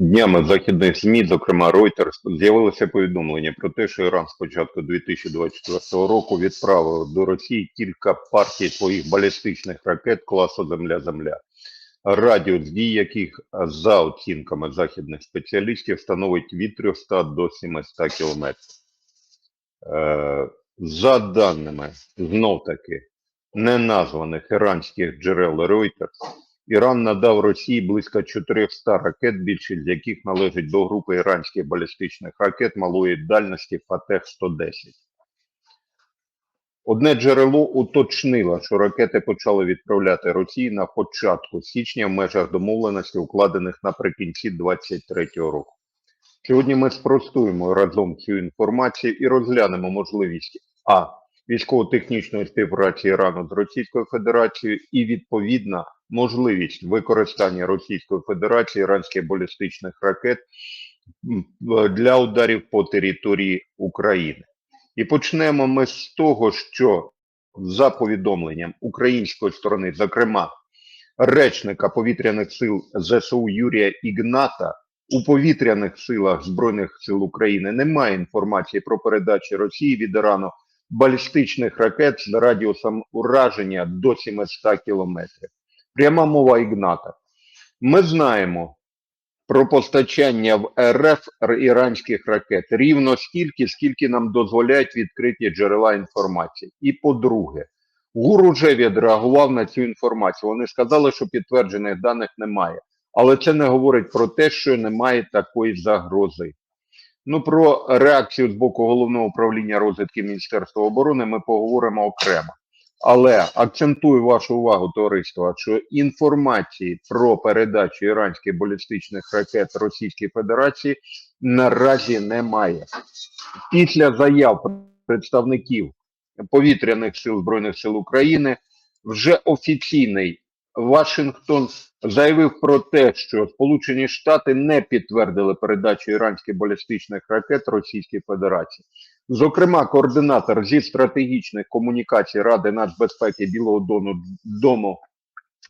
Днями західних ЗМІ, зокрема Reuters, з'явилося повідомлення про те, що Іран з початку 2024 року відправив до Росії кілька партій своїх балістичних ракет класу Земля-Земля, радіус дій яких, за оцінками західних спеціалістів, становить від 300 до 700 кілометрів. Е, За даними знов-таки неназваних іранських джерел Reuters, Іран надав Росії близько 400 ракет, більшість з яких належить до групи іранських балістичних ракет малої дальності Фатех-110. Одне джерело уточнило, що ракети почали відправляти Росії на початку січня в межах домовленостей, укладених наприкінці 2023 року. Сьогодні ми спростуємо разом цю інформацію і розглянемо можливість а. Військово-технічної співпраці Ірану з Російською Федерацією і відповідно можливість використання Російської Федерації іранських балістичних ракет для ударів по території України. І почнемо ми з того, що за повідомленням української сторони, зокрема речника повітряних сил ЗСУ Юрія Ігната, у повітряних силах Збройних сил України немає інформації про передачі Росії від Ірану балістичних ракет з радіусом ураження до 700 кілометрів. Пряма мова Ігната. Ми знаємо про постачання в РФ іранських ракет рівно стільки, скільки нам дозволяють відкриті джерела інформації. І по-друге, ГУР уже відреагував на цю інформацію. Вони сказали, що підтверджених даних немає. Але це не говорить про те, що немає такої загрози. Ну, про реакцію з боку головного управління розвідки Міністерства оборони ми поговоримо окремо. Але акцентую вашу увагу, товариство, що інформації про передачу іранських балістичних ракет Російській Федерації наразі немає. Після заяв представників повітряних сил Збройних сил України вже офіційний Вашингтон заявив про те, що Сполучені Штати не підтвердили передачу іранських балістичних ракет Російській Федерації. Зокрема, координатор зі стратегічних комунікацій Ради нацбезпеки Білого Дому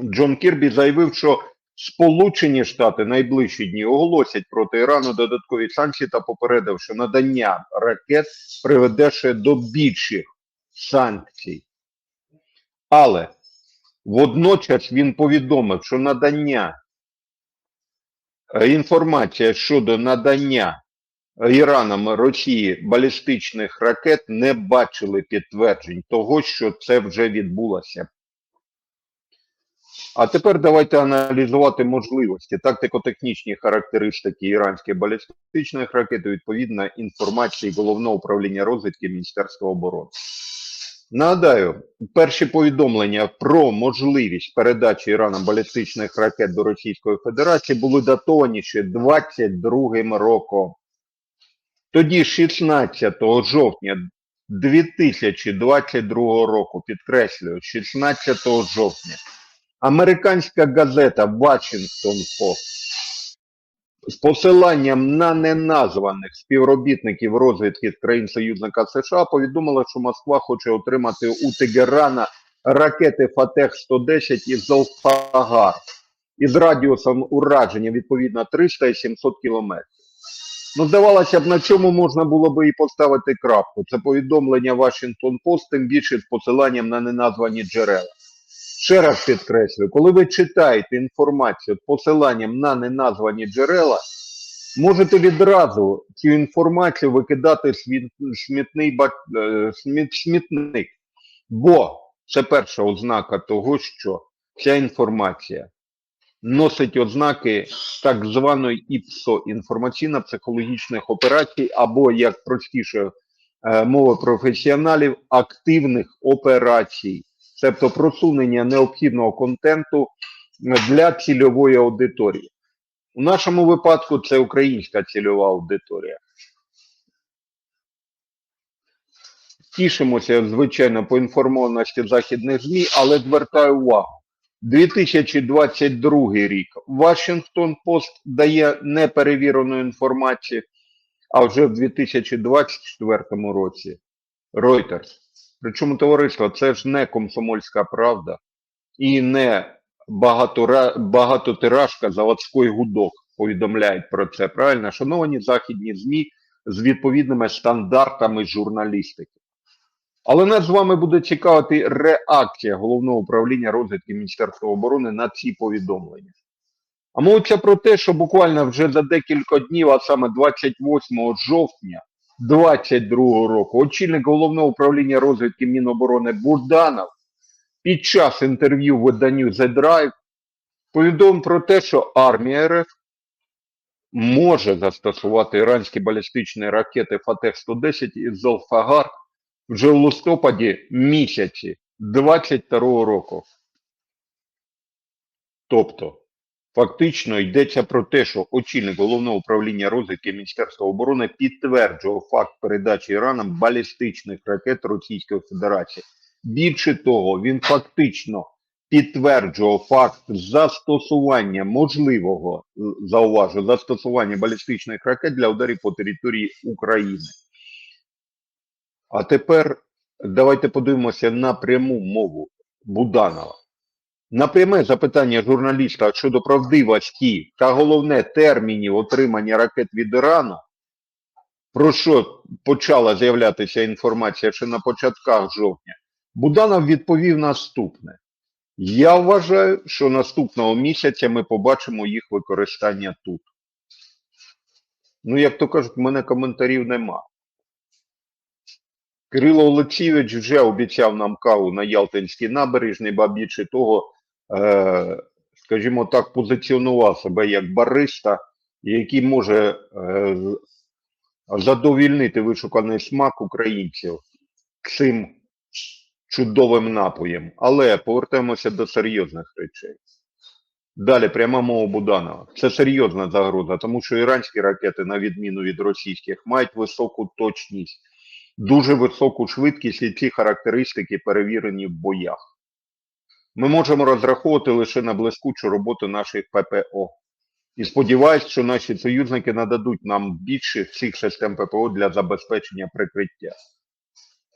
Джон Кірбі заявив, що Сполучені Штати найближчі дні оголосять проти Ірану додаткові санкції та попередив, що надання ракет приведе ще до більших санкцій. Але Водночас він повідомив, що надання е, інформація щодо надання Іраном Росії балістичних ракет не бачили підтверджень того, що це вже відбулося. А тепер давайте аналізувати можливості, тактико-технічні характеристики іранських балістичних ракет і відповідно інформації Головного управління розвідки Міністерства оборони. Нагадаю, перші повідомлення про можливість передачі Іраном балістичних ракет до Російської Федерації були датовані ще 22 роком. Тоді, 16 жовтня 2022 року, підкреслюю, 16 жовтня, американська газета Washington Post з посиланням на неназваних співробітників розвідки країн-союзника США повідомила, що Москва хоче отримати у Тегерана ракети Фатех-110 із Золфагар із радіусом ураження відповідно 300 і 700 кілометрів. Ну, здавалося б, на чому можна було би і поставити крапку. Це повідомлення Washington Post, тим більше з посиланням на неназвані джерела. Ще раз підкреслюю, коли ви читаєте інформацію з посиланням на неназвані джерела, можете відразу цю інформацію викидати в смітний е, сміт- смітник. Бо це перша ознака того, що ця інформація носить ознаки так званої ІПСО інформаційно-психологічних операцій, або, як простіше е, мова професіоналів, активних операцій тобто просунення необхідного контенту для цільової аудиторії. У нашому випадку це українська цільова аудиторія. Тішимося, звичайно, по інформованості західних ЗМІ, але звертаю увагу. 2022 рік Вашингтон Пост дає неперевірену інформацію, а вже в 2024 році Reuters. Причому товариство, це ж не комсомольська правда і не багатора, багатотиражка заводський гудок. повідомляють про це, правильно, шановані західні ЗМІ з відповідними стандартами журналістики. Але нас з вами буде цікавити реакція головного управління розвідки Міністерства оборони на ці повідомлення. А мовиться про те, що буквально вже за декілька днів, а саме 28 жовтня 2022 року, очільник головного управління розвідки Міноборони Бурданов під час інтерв'ю виданню The Drive повідомив про те, що армія РФ може застосувати іранські балістичні ракети Фатех-110 із Золфагар вже в листопаді місяці 22 року. Тобто, фактично йдеться про те, що очільник головного управління розвідки Міністерства оборони підтверджував факт передачі Іраном балістичних ракет Російської Федерації. Більше того, він фактично підтверджував факт застосування можливого, зауважу, застосування балістичних ракет для ударів по території України. А тепер давайте подивимося на пряму мову Буданова. На пряме запитання журналіста щодо правдивості та головне термінів отримання ракет від Ірану, про що почала з'являтися інформація ще на початках жовтня, Буданов відповів наступне. Я вважаю, що наступного місяця ми побачимо їх використання тут. Ну, як то кажуть, в мене коментарів нема. Кирило Олексійович вже обіцяв нам каву на Ялтинській набережній, ба більше того, е, скажімо так, позиціонував себе як бариста, який може е, задовільнити вишуканий смак українців цим чудовим напоєм. Але повертаємося до серйозних речей. Далі пряма мова Буданова. Це серйозна загроза, тому що іранські ракети, на відміну від російських, мають високу точність, дуже високу швидкість і ці характеристики перевірені в боях. Ми можемо розраховувати лише на блискучу роботу наших ППО. І сподіваюся, що наші союзники нададуть нам більше цих систем ППО для забезпечення прикриття.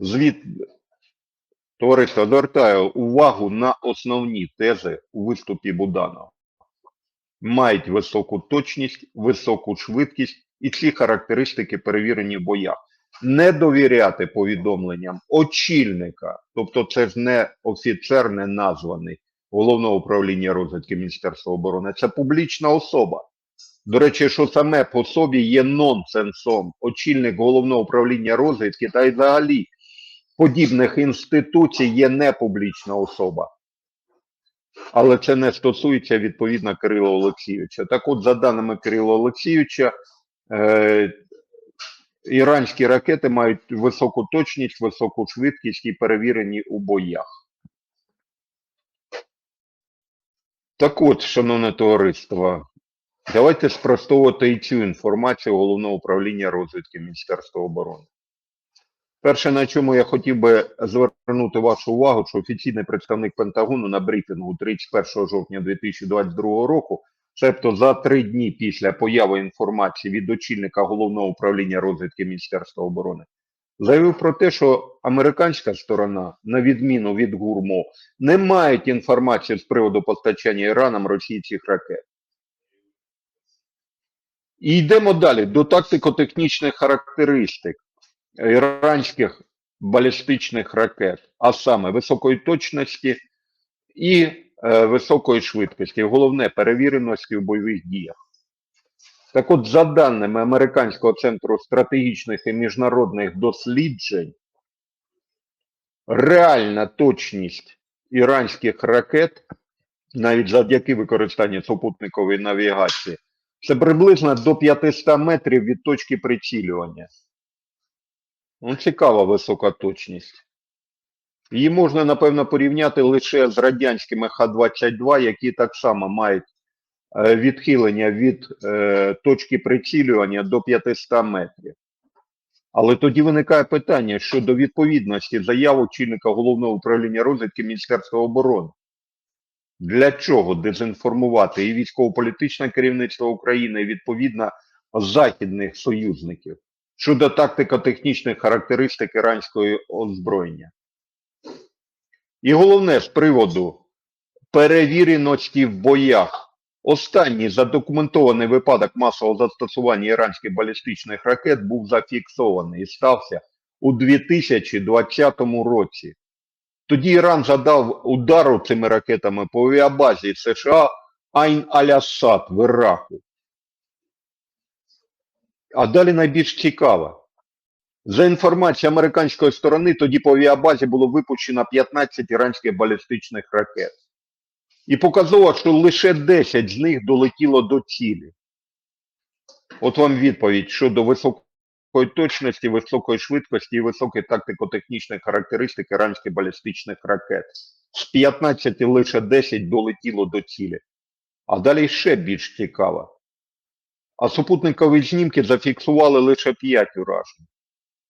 Звіт Товариство, звертаю увагу на основні тези у виступі Буданова. Мають високу точність, високу швидкість і ці характеристики перевірені в боях. Не довіряти повідомленням очільника, тобто це ж не офіцер, не названий головного управління розвідки Міністерства оборони, це публічна особа. До речі, що саме по собі є нонсенсом. Очільник головного управління розвідки та й взагалі подібних інституцій є не публічна особа. Але це не стосується відповідно Кирила Олексійовича. Так от, за даними Кирила Олексійовича, е, іранські ракети мають високу точність, високу швидкість і перевірені у боях. Так от, шановне товариство, давайте спростовувати і цю інформацію Головного управління розвідки Міністерства оборони. Перше, на чому я хотів би звернути вашу увагу, що офіційний представник Пентагону на брифінгу 31 жовтня 2022 року, тобто за три дні після появи інформації від очільника головного управління розвідки Міністерства оборони, заявив про те, що американська сторона, на відміну від ГУРМО, не має інформації з приводу постачання Іраном російських ракет. І йдемо далі до тактико-технічних характеристик іранських балістичних ракет, а саме високої точності і високої швидкості, головне перевіреності в бойових діях. Так от, за даними Американського центру стратегічних і міжнародних досліджень, реальна точність іранських ракет, навіть завдяки використанню супутникової навігації, це приблизно до 500 метрів від точки прицілювання. Ну, цікава висока точність. Її можна, напевно, порівняти лише з радянськими Х-22, які так само мають е, відхилення від е, точки прицілювання до 500 метрів. Але тоді виникає питання щодо відповідності заяв очільника головного управління розвідки Міністерства оборони. Для чого дезінформувати і військово-політичне керівництво України, і відповідно західних союзників? щодо тактико-технічних характеристик іранської озброєння. І головне з приводу перевіреності в боях Останній задокументований випадок масового застосування іранських балістичних ракет був зафіксований і стався у 2020 році. Тоді Іран задав удару цими ракетами по авіабазі США Айн Алясад в Іраку. А далі найбільш цікаво. За інформацією американської сторони, тоді по авіабазі було випущено 15 іранських балістичних ракет. І показало, що лише 10 з них долетіло до цілі. От вам відповідь щодо високої точності, високої швидкості і високої тактико-технічної характеристики іранських балістичних ракет. З 15 лише 10 долетіло до цілі. А далі ще більш цікаво. А супутникові знімки зафіксували лише 5 уражень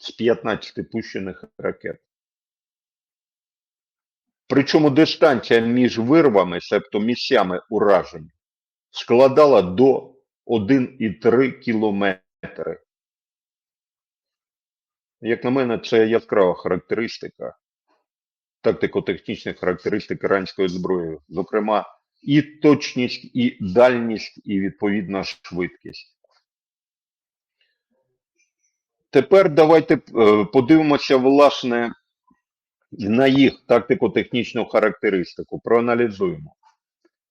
з 15 пущених ракет. Причому дистанція між вирвами, себто місцями уражень, складала до 1,3 кілометри. Як на мене, це яскрава характеристика, тактико-технічних характеристик іранської зброї, зокрема, і точність, і дальність, і відповідна швидкість. Тепер давайте е, подивимося, власне, на їх тактико-технічну характеристику, проаналізуємо.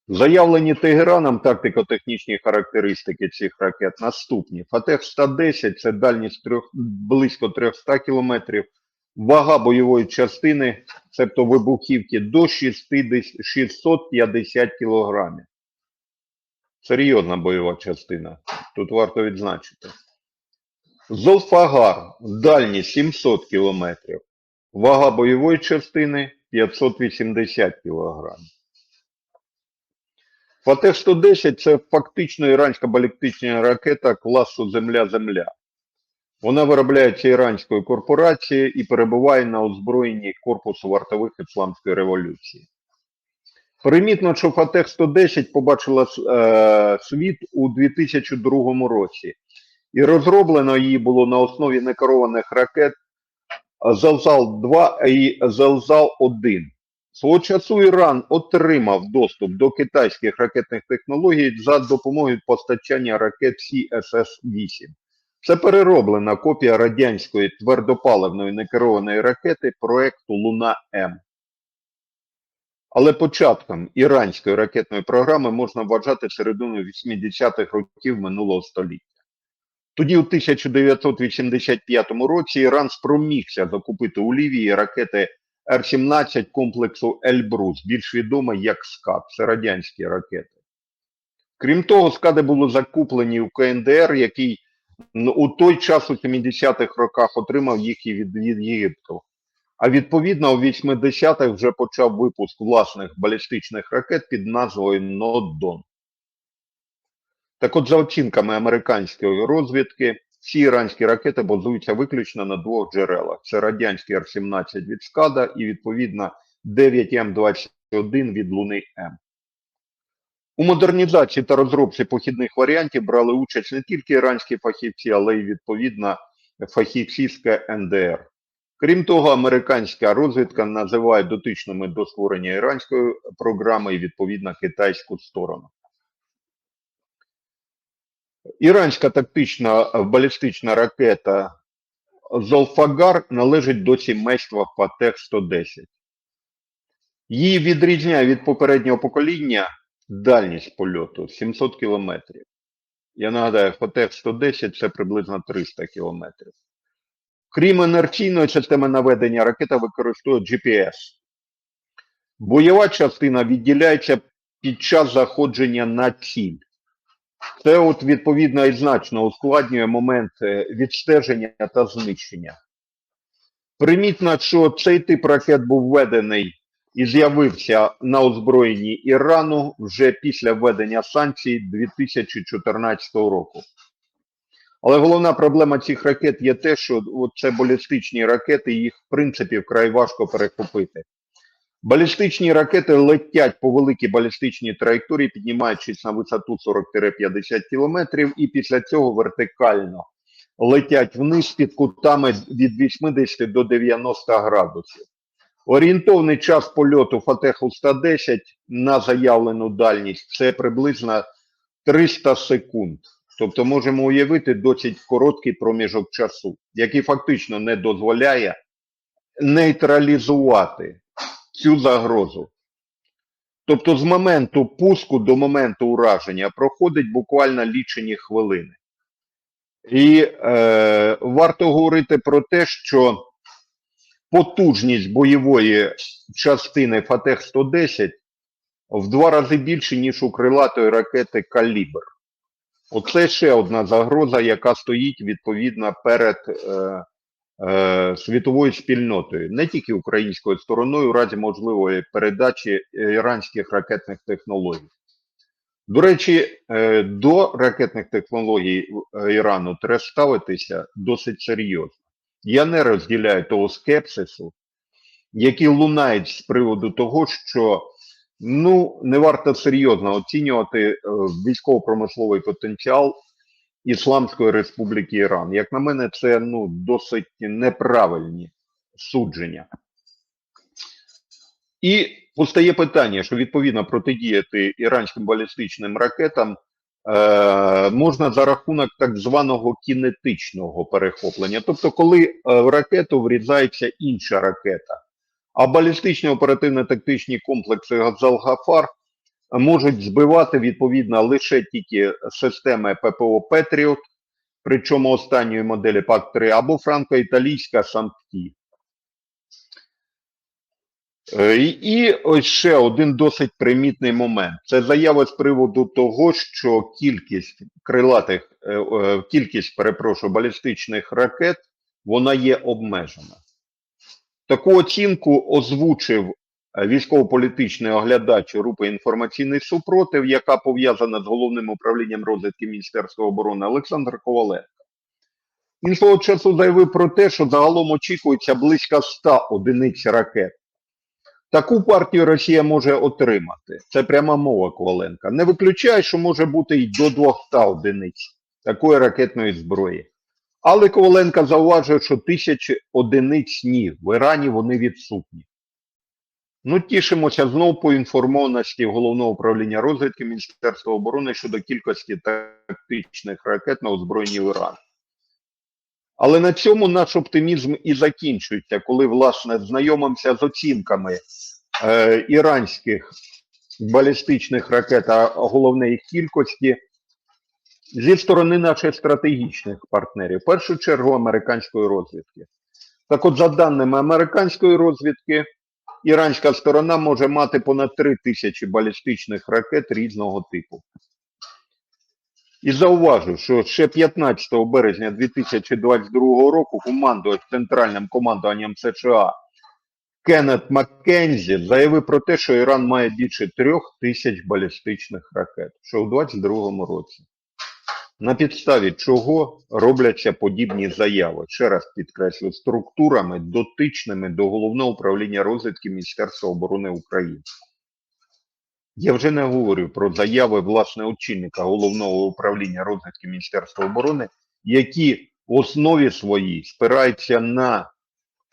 Заявлені Тегераном тактико-технічні характеристики цих ракет наступні. Фатех-110 це дальність трьох, близько 300 км, вага бойової частини, тобто вибухівки, до 60, 650 кг. Серйозна бойова частина. Тут варто відзначити. Золфагар, дальність 700 км, вага бойової частини 580 кг. Фатех-110 це фактично іранська балістична ракета класу Земля-Земля. Вона виробляється іранською корпорацією і перебуває на озброєнні корпусу вартових Ісламської революції. Примітно, що Фатех-110 побачила е, світ у 2002 році, і розроблено її було на основі некерованих ракет Залзал-2 і Залзал-1. Свого часу Іран отримав доступ до китайських ракетних технологій за допомогою постачання ракет CSS-8. Це перероблена копія радянської твердопаливної некерованої ракети проекту Луна-М. Але початком іранської ракетної програми можна вважати середину 80-х років минулого століття. Тоді у 1985 році Іран спромігся закупити у Лівії ракети Р-17 комплексу Ельбрус, більш відомий як СКАД, це радянські ракети. Крім того, СКАДи були закуплені у КНДР, який у той час у 70-х роках отримав їх і від, від Єгипту. А відповідно у 80-х вже почав випуск власних балістичних ракет під назвою Ноддон. Так от, за оцінками американської розвідки, ці іранські ракети базуються виключно на двох джерелах. Це радянський Р-17 від СКАДа і, відповідно, 9М21 від Луни М. У модернізації та розробці похідних варіантів брали участь не тільки іранські фахівці, але й, відповідно, фахівці з КНДР. Крім того, американська розвідка називає дотичними до створення іранської програми і, відповідно, китайську сторону. Іранська тактична балістична ракета Золфагар належить до сімейства Фатех-110. Її відрізняє від попереднього покоління дальність польоту 700 км. Я нагадаю, Фатех-110 це приблизно 300 км. Крім інерційної системи наведення, ракета використовує GPS. Бойова частина відділяється під час заходження на ціль. Це от відповідно і значно ускладнює момент е, відстеження та знищення. Примітно, що цей тип ракет був введений і з'явився на озброєнні Ірану вже після введення санкцій 2014 року. Але головна проблема цих ракет є те, що це балістичні ракети, їх в принципі вкрай важко перехопити. Балістичні ракети летять по великій балістичній траєкторії, піднімаючись на висоту 40-50 км, і після цього вертикально летять вниз під кутами від 80 до 90 градусів. Орієнтовний час польоту Фатеху 110 на заявлену дальність це приблизно 300 секунд. Тобто можемо уявити досить короткий проміжок часу, який фактично не дозволяє нейтралізувати цю загрозу. Тобто з моменту пуску до моменту ураження проходить буквально лічені хвилини. І е, варто говорити про те, що потужність бойової частини Фатех 110 в два рази більше, ніж у крилатої ракети Калібр. Оце ще одна загроза, яка стоїть відповідно перед е, світовою спільнотою, не тільки українською стороною, у разі можливої передачі іранських ракетних технологій. До речі, е, до ракетних технологій е, Ірану треба ставитися досить серйозно. Я не розділяю того скепсису, який лунає з приводу того, що ну не варто серйозно оцінювати е, військово-промисловий потенціал Ісламської Республіки Іран. Як на мене, це ну досить неправильні судження. І постає питання, що відповідно протидіяти іранським балістичним ракетам е, можна за рахунок так званого кінетичного перехоплення. Тобто, коли е, в ракету врізається інша ракета, а балістичні оперативно-тактичні комплекси Газалгафар можуть збивати відповідно лише тільки системи ППО Петріот, причому останньої моделі ПАК-3, або франко-італійська Шанткі. Е, І ось ще один досить примітний момент. Це заява з приводу того, що кількість крилатих, е, е, кількість, перепрошую, балістичних ракет, вона є обмежена. Таку оцінку озвучив військово-політичний оглядач групи інформаційний супротив, яка пов'язана з головним управлінням розвідки Міністерства оборони Олександр Коваленко. Він свого часу заявив про те, що загалом очікується близько 100 одиниць ракет. Таку партію Росія може отримати. Це пряма мова Коваленка. Не виключає, що може бути і до 200 одиниць такої ракетної зброї. Але Коваленка зауважує, що тисячі одиниць ні. В Ірані вони відсутні. Ну, тішимося знову по інформованості Головного управління розвідки Міністерства оборони щодо кількості тактичних ракет на озброєнні в Ірані. Але на цьому наш оптимізм і закінчується, коли, власне, знайомимося з оцінками е, іранських балістичних ракет, а головне їх кількості, зі сторони наших стратегічних партнерів, в першу чергу американської розвідки. Так от, за даними американської розвідки, іранська сторона може мати понад 3 тисячі балістичних ракет різного типу. І зауважу, що ще 15 березня 2022 року командувач Центральним командуванням США Кеннет Маккензі заявив про те, що Іран має більше трьох тисяч балістичних ракет, що у 2022 році. На підставі чого робляться подібні заяви, ще раз підкреслю, структурами, дотичними до Головного управління розвідки Міністерства оборони України. Я вже не говорю про заяви власне очільника головного управління розвідки Міністерства оборони, які в основі своїй спираються на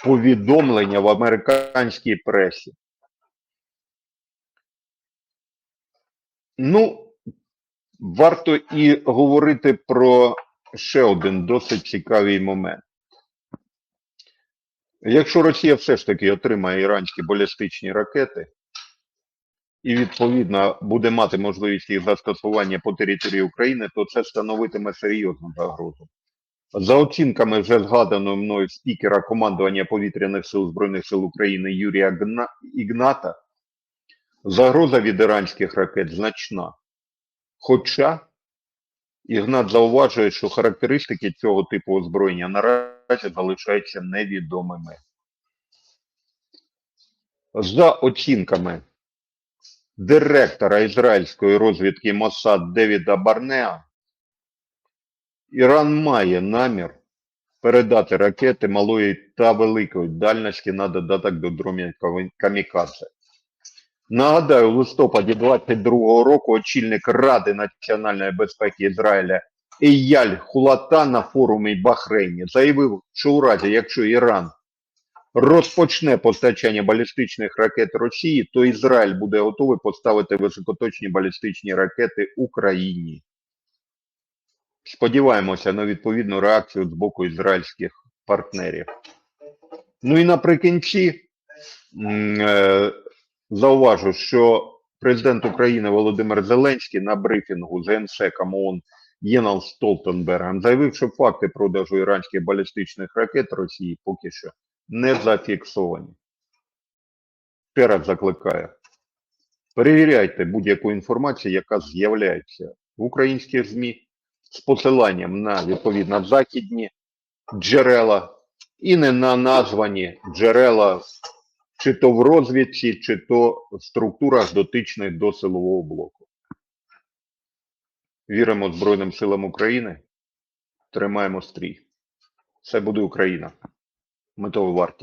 повідомлення в американській пресі. Ну, варто і говорити про ще один досить цікавий момент. Якщо Росія все ж таки отримає іранські балістичні ракети, і відповідно буде мати можливість їх застосування по території України, то це становитиме серйозну загрозу. За оцінками вже згаданого мною спікера командування повітряних сил Збройних сил України Юрія Ігната, загроза від іранських ракет значна. Хоча Ігнат зауважує, що характеристики цього типу озброєння наразі залишаються невідомими. За оцінками директора ізраїльської розвідки Моссад Девіда Барнеа, Іран має намір передати ракети малої та великої дальності на додаток до дронів Камікадзе. Нагадаю, у листопаді 22-го року очільник Ради національної безпеки Ізраїля Ейяль Хулата на форумі Бахрейні заявив, що у разі, якщо Іран розпочне постачання балістичних ракет Росії, то Ізраїль буде готовий поставити високоточні балістичні ракети Україні. Сподіваємося на відповідну реакцію з боку ізраїльських партнерів. Ну і наприкінці е, зауважу, що президент України Володимир Зеленський на брифінгу з генсеком ООН Єном Столтенбергом заявив, що факти продажу іранських балістичних ракет Росії поки що не зафіксовані. Ще раз закликаю. Перевіряйте будь-яку інформацію, яка з'являється в українських ЗМІ з посиланням на відповідно західні джерела і не на названі джерела чи то в розвідці, чи то в структурах дотичних до силового блоку. Віримо Збройним силам України, тримаємо стрій. Це буде Україна. Ми того варті.